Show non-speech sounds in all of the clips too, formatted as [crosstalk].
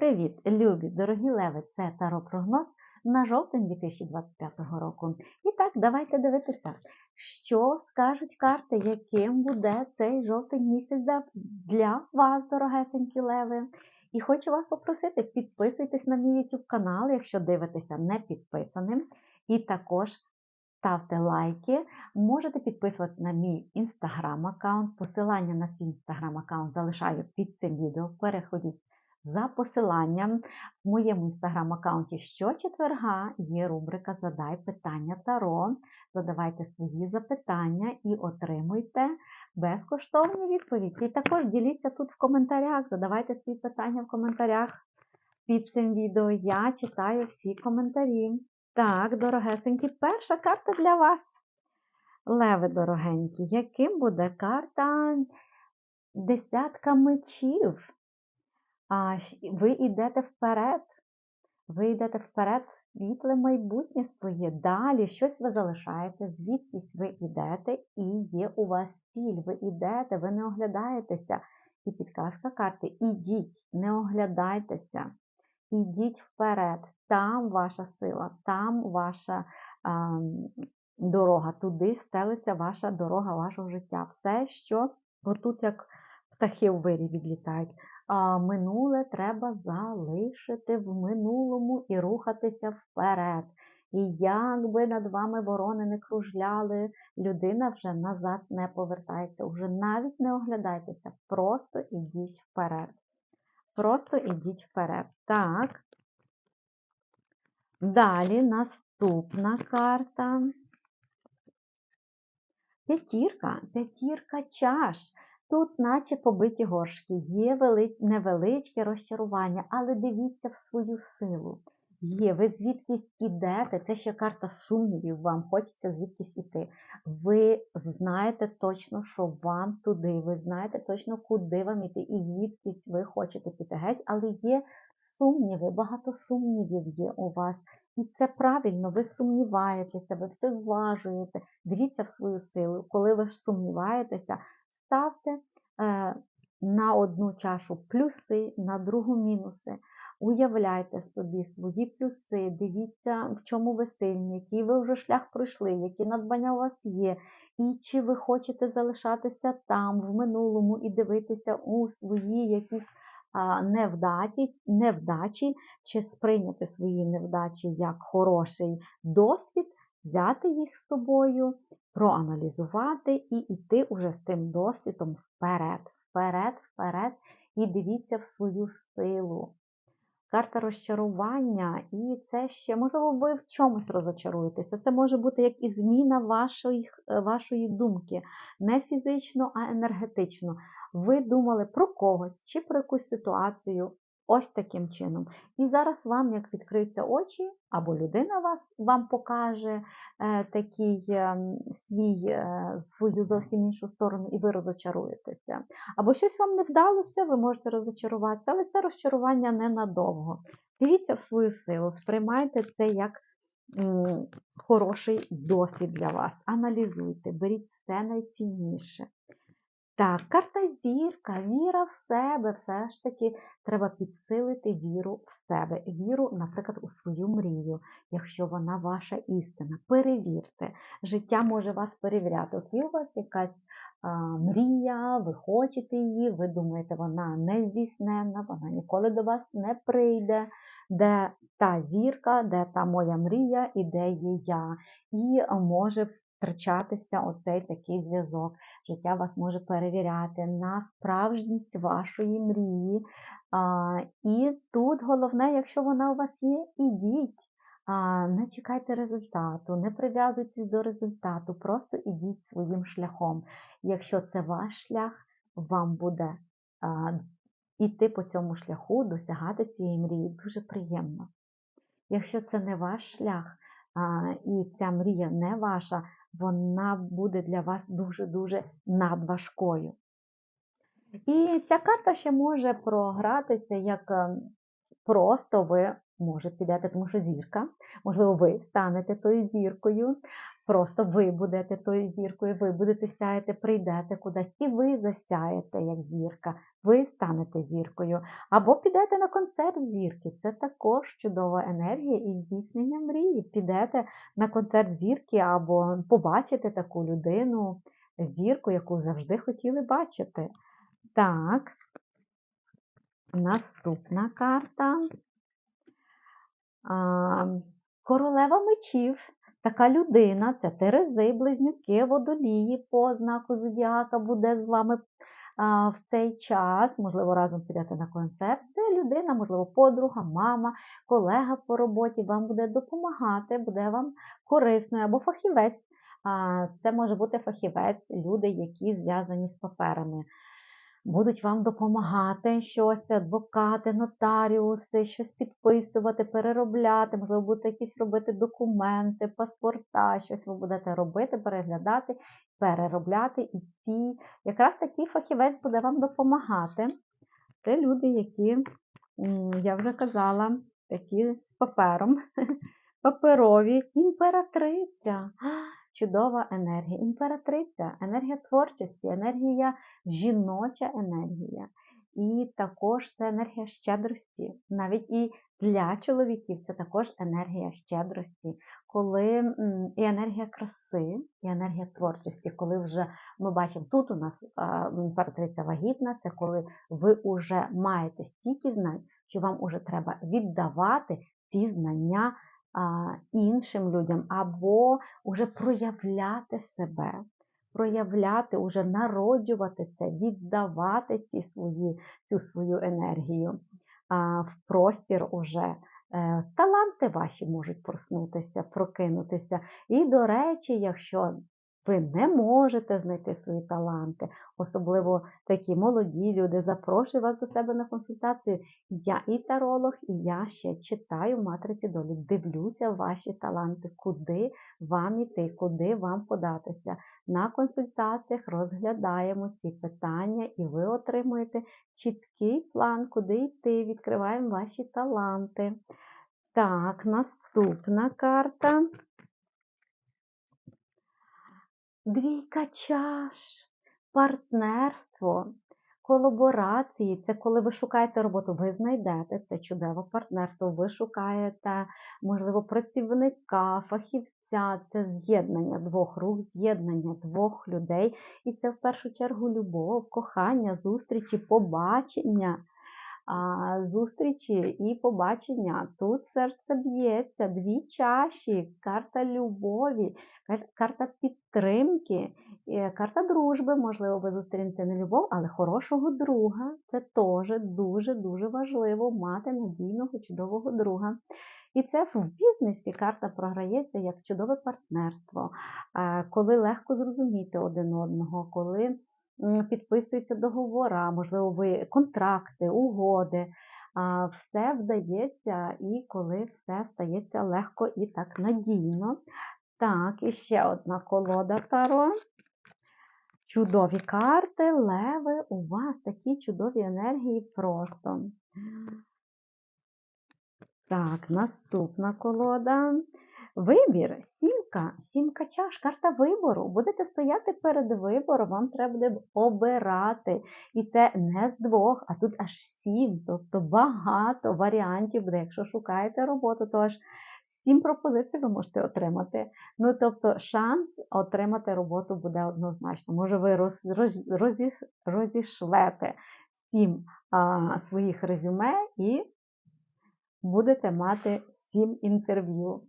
Привіт, любі, дорогі леви! Це Таро прогноз на жовтень 2025 року. І так, давайте дивитися, що скажуть карти, яким буде цей жовтень місяць для- вас, дорогесенькі леви. І хочу вас попросити, підписуйтесь на мій YouTube канал, якщо дивитеся не підписаним. І також ставте лайки. Можете підписуватися на мій інстаграм аккаунт. Посилання на свій інстаграм аккаунт залишаю під цим відео. Переходіть за посиланням в моєму інстаграм-аккаунті щочетверга є рубрика Задай питання Таро. Задавайте свої запитання і отримуйте безкоштовні відповіді. І також діліться тут в коментарях, задавайте свої питання в коментарях під цим відео. Я читаю всі коментарі. Так, дорогесенькі, перша карта для вас. Леви дорогенькі, яким буде карта десятка мечів? А, ви йдете вперед. Ви йдете вперед в світле майбутнє своє. Далі щось ви залишаєте, звідкись ви йдете, і є у вас ціль. Ви йдете, ви не оглядаєтеся. І підказка карти: ідіть, не оглядайтеся, ідіть вперед. Там ваша сила, там ваша а, дорога, туди стелиться ваша дорога вашого життя. Все, що отут, як птахи у вирі відлітають. А минуле треба залишити в минулому і рухатися вперед. І як би над вами ворони не кружляли, людина вже назад не повертається. Уже навіть не оглядайтеся, просто ідіть вперед. Просто ідіть вперед. Так. Далі наступна карта. П'ятірка, п'ятірка чаш. Тут, наче побиті горшки, є вели... невеличке розчарування, але дивіться в свою силу. Є, ви звідкись ідете, це ще карта сумнівів, вам хочеться звідкись іти. Ви знаєте точно, що вам туди, ви знаєте точно, куди вам іти і звідкись ви хочете піти геть, але є сумніви, багато сумнівів є у вас. І це правильно, ви сумніваєтеся, ви все зважуєте. Дивіться в свою силу. Коли ви ж сумніваєтеся, ставте е, на одну чашу плюси, на другу мінуси. Уявляйте собі свої плюси, дивіться, в чому ви сильні, який ви вже шлях пройшли, які надбання у вас є, і чи ви хочете залишатися там, в минулому, і дивитися у свої якісь невдаті, невдачі, чи сприйняти свої невдачі як хороший досвід, взяти їх з собою, проаналізувати і йти уже з тим досвідом вперед, вперед, вперед, і дивіться в свою силу. Карта розчарування, і це ще, можливо, ви в чомусь розочаруєтеся. Це може бути як і зміна вашої, вашої думки, не фізично, а енергетично. Ви думали про когось чи про якусь ситуацію ось таким чином. І зараз вам, як відкриються очі, або людина вас, вам покаже е, такий е, свій, е, свою зовсім іншу сторону, і ви розочаруєтеся. Або щось вам не вдалося, ви можете розочаруватися, але це розчарування ненадовго. Дивіться в свою силу, сприймайте це як м, хороший досвід для вас. Аналізуйте, беріть все найцінніше. Так, карта зірка, віра в себе, все ж таки треба підсилити віру в себе, віру, наприклад, у свою мрію, якщо вона ваша істина. Перевірте. Життя може вас перевіряти. От є у вас якась а, мрія, ви хочете її, ви думаєте, вона не здійсненна, вона ніколи до вас не прийде. Де та зірка, де та моя мрія і де є я. І може втрачатися оцей такий зв'язок. Життя вас може перевіряти на справжність вашої мрії. А, І тут головне, якщо вона у вас є, ідіть. А, Не чекайте результату, не прив'язуйтесь до результату, просто ідіть своїм шляхом. Якщо це ваш шлях, вам буде а, іти по цьому шляху, досягати цієї мрії дуже приємно. Якщо це не ваш шлях, а, і ця мрія не ваша, вона буде для вас дуже-дуже надважкою. І ця карта ще може програтися, як е, просто ви може підете, тому що зірка, можливо, ви станете тою зіркою, Просто ви будете тою зіркою, ви будете сяяти, прийдете кудись, і ви засяєте як зірка, ви станете зіркою. Або підете на концерт зірки. Це також чудова енергія і здійснення мрії. Підете на концерт зірки або побачите таку людину, зірку, яку завжди хотіли бачити. Так, наступна карта. Королева мечів. Така людина, це Терези, близнюки, водолії по знаку Зодіака буде з вами в цей час. Можливо, разом підете на концерт. Це людина, можливо, подруга, мама, колега по роботі вам буде допомагати, буде вам корисною або фахівець. Це може бути фахівець, люди, які зв'язані з паперами будуть вам допомагати щось, адвокати, нотаріуси, щось підписувати, переробляти, можливо, будете якісь робити документи, паспорта, щось ви будете робити, переглядати, переробляти. І ці якраз такий фахівець буде вам допомагати. Це люди, які, я вже казала, такі з папером, [laughs] паперові, імператриця чудова енергія. Імператриця, енергія творчості, енергія жіноча енергія. І також це енергія щедрості. Навіть і для чоловіків це також енергія щедрості, коли і енергія краси, і енергія творчості. Коли вже ми бачимо, тут у нас імператриця вагітна, це коли ви вже маєте стільки знань, що вам вже треба віддавати ці знання іншим людям, або уже проявляти себе, проявляти, уже народжувати це, віддавати ці свої, цю свою енергію в простір уже. Е, таланти ваші можуть проснутися, прокинутися. І, до речі, якщо ви не можете знайти свої таланти, особливо такі молоді люди. Запрошую вас до себе на консультацію. Я і таролог, і я ще читаю матриці долі. Дивлюся ваші таланти, куди вам іти, куди вам податися. На консультаціях розглядаємо ці питання, і ви отримуєте чіткий план, куди йти. Відкриваємо ваші таланти. Так, наступна карта. Двійка чаш, партнерство, колаборації це коли ви шукаєте роботу, ви знайдете це чудове партнерство, ви шукаєте, можливо, працівника, фахівця, це з'єднання двох рук, з'єднання двох людей. І це в першу чергу любов, кохання, зустрічі, побачення зустрічі і побачення. Тут серце б'ється, дві чаші, карта любові, карта підтримки, карта дружби. Можливо, ви зустрінете не любов, але хорошого друга. Це теж дуже-дуже важливо мати надійного, чудового друга. І це в бізнесі карта програється як чудове партнерство, коли легко зрозуміти один одного, коли підписуються договори, можливо, ви контракти, угоди. Все вдається і коли все стається легко і так надійно. Так, і ще одна колода Таро. Чудові карти, леви, у вас такі чудові енергії просто. Так, наступна колода. Вибір, сімка, сімка чаш, карта вибору. Будете стояти перед вибором, вам треба буде обирати. І це не з двох, а тут аж сім. Тобто багато варіантів буде. Якщо шукаєте роботу, то аж сім пропозицій ви можете отримати. Ну, тобто, шанс отримати роботу буде однозначно. Може, ви роз, роз, розі, розішлете сім а, своїх резюме і будете мати сім інтерв'ю.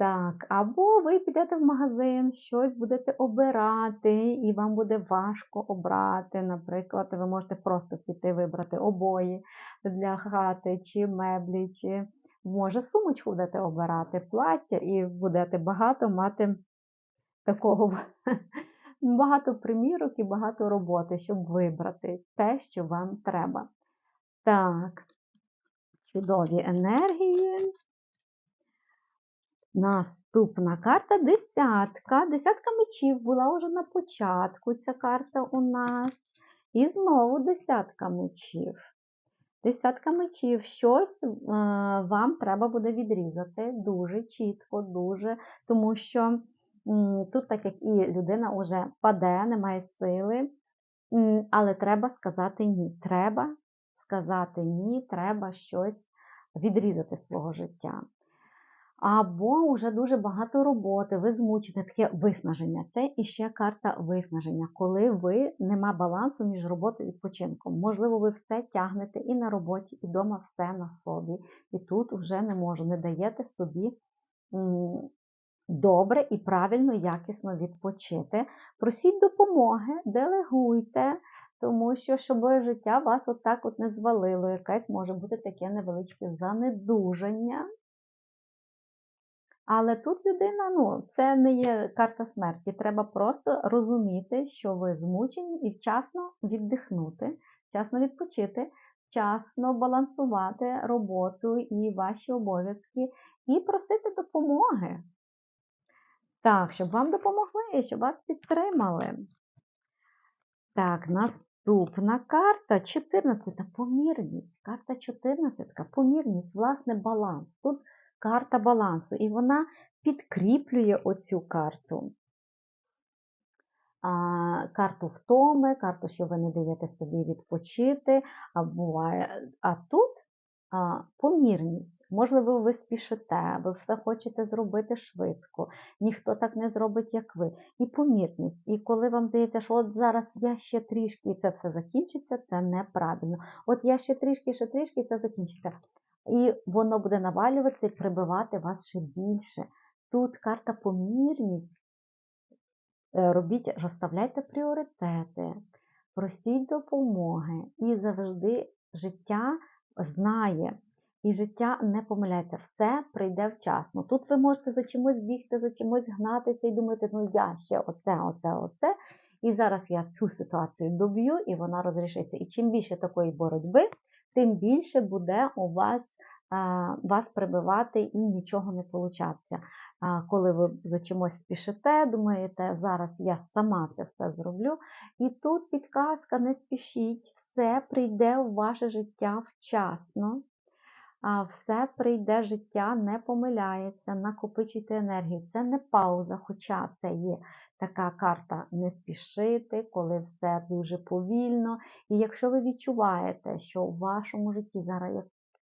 Так, або ви підете в магазин, щось будете обирати, і вам буде важко обрати. Наприклад, ви можете просто піти вибрати обої для хати, чи меблі, чи може сумочку будете обирати, плаття, і будете багато мати такого [laughs] багато примірок і багато роботи, щоб вибрати те, що вам треба. Так, чудові енергії. Наступна карта десятка. Десятка мечів була вже на початку ця карта у нас. І знову десятка мечів. Десятка мечів. Щось е, вам треба буде відрізати дуже чітко, дуже, тому що Тут, так як і людина вже паде, не має сили, але треба сказати ні. Треба сказати ні, треба щось відрізати свого життя. Або вже дуже багато роботи, ви змучите таке виснаження. Це іще карта виснаження, коли ви нема балансу між роботою і відпочинком. Можливо, ви все тягнете і на роботі, і вдома все на собі. І тут вже не можу, не даєте собі добре і правильно, якісно відпочити. Просіть допомоги, делегуйте, тому що щоб життя вас отак от не звалило. Якесь може бути таке невеличке занедужання. Але тут людина, ну, це не є карта смерті. Треба просто розуміти, що ви змучені і вчасно віддихнути, вчасно відпочити, вчасно балансувати роботу і ваші обов'язки, і просити допомоги. Так, щоб вам допомогли, щоб вас підтримали. Так, наступна карта 14. Помірність. Карта 14. Помірність, власне, баланс. Тут карта балансу, і вона підкріплює оцю карту. Карту втоми, карту, що ви не даєте собі відпочити. А буває, а тут а, помірність. Можливо, ви спішите, ви все хочете зробити швидко, ніхто так не зробить, як ви. І помірність. І коли вам здається, що от зараз я ще трішки і це все закінчиться, це неправильно. От я ще трішки, ще трішки, і це закінчиться. І воно буде навалюватися і прибивати вас ще більше. Тут карта помірність. Е, Робіть, розставляйте пріоритети, просіть допомоги. І завжди життя знає. І життя не помиляється, все прийде вчасно. Тут ви можете за чимось бігти, за чимось гнатися і думати, ну я ще оце, оце, оце. І зараз я цю ситуацію доб'ю, і вона розрішиться. І чим більше такої боротьби, тим більше буде у вас вас прибивати і нічого не получатися. Коли ви за чимось спішите, думаєте, зараз я сама це все зроблю. І тут підказка, не спішіть, все прийде в ваше життя вчасно. Все прийде життя, не помиляється, накопичуйте енергію. Це не пауза, хоча це є така карта не спішити, коли все дуже повільно. І якщо ви відчуваєте, що у вашому житті зараз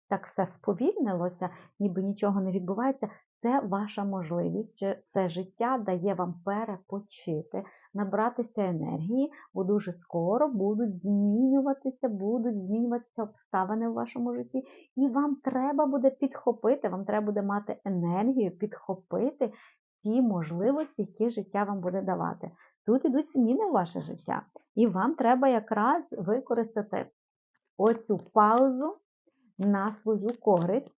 так все сповільнилося, ніби нічого не відбувається, це ваша можливість, це життя дає вам перепочити, набратися енергії, бо дуже скоро будуть змінюватися, будуть змінюватися обставини в вашому житті, і вам треба буде підхопити, вам треба буде мати енергію, підхопити ті можливості, які життя вам буде давати. Тут ідуть зміни в ваше життя, і вам треба якраз використати оцю паузу на свою користь,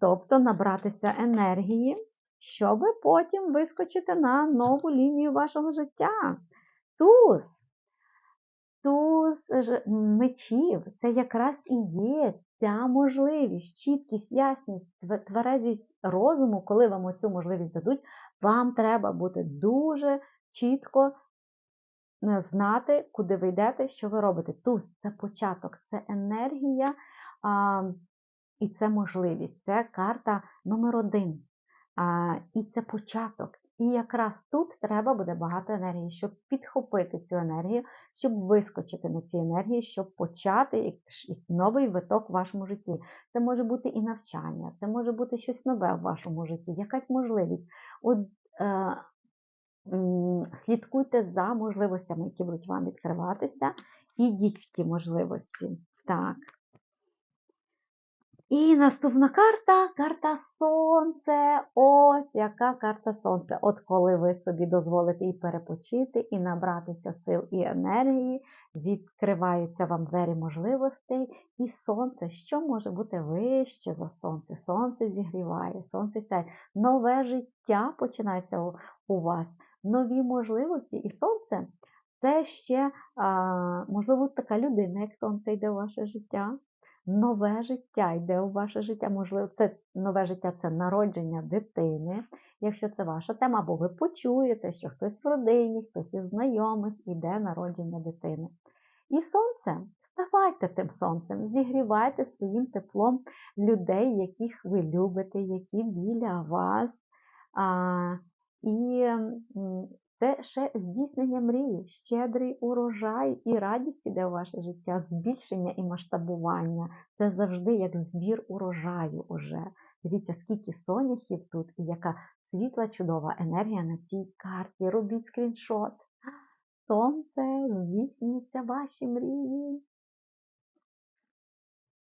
тобто набратися енергії, щоб потім вискочити на нову лінію вашого життя. Туз, туз мечів, це якраз і є ця можливість, чіткість, ясність, тверезість розуму, коли вам оцю можливість дадуть, вам треба бути дуже чітко знати, куди ви йдете, що ви робите. Тут це початок, це енергія а, і це можливість. Це карта номер один. А, І це початок. І якраз тут треба буде багато енергії, щоб підхопити цю енергію, щоб вискочити на цій енергії, щоб почати новий виток в вашому житті. Це може бути і навчання, це може бути щось нове в вашому житті, якась можливість. От, е, Слідкуйте за можливостями, які будуть вам відкриватися, в ті можливості. Так. І наступна карта карта Сонце. Ось яка карта Сонце. От коли ви собі дозволите і перепочити, і набратися сил і енергії, відкриваються вам двері можливостей. І сонце, що може бути вище за сонце? Сонце зігріває, сонце сяє. Нове життя починається у, у вас, нові можливості. І сонце це ще, а, можливо, така людина, як сонце йде у ваше життя нове життя йде у ваше життя. Можливо, це нове життя це народження дитини, якщо це ваша тема, або ви почуєте, що хтось в родині, хтось із знайомих іде народження дитини. І сонце, ставайте тим сонцем, зігрівайте своїм теплом людей, яких ви любите, які біля вас. А, І це ще здійснення мрії, щедрий урожай і радість іде у ваше життя, збільшення і масштабування. Це завжди як збір урожаю уже. Дивіться, скільки соняхів тут і яка світла, чудова енергія на цій карті. Робіть скріншот. Сонце, здійснюється ваші мрії.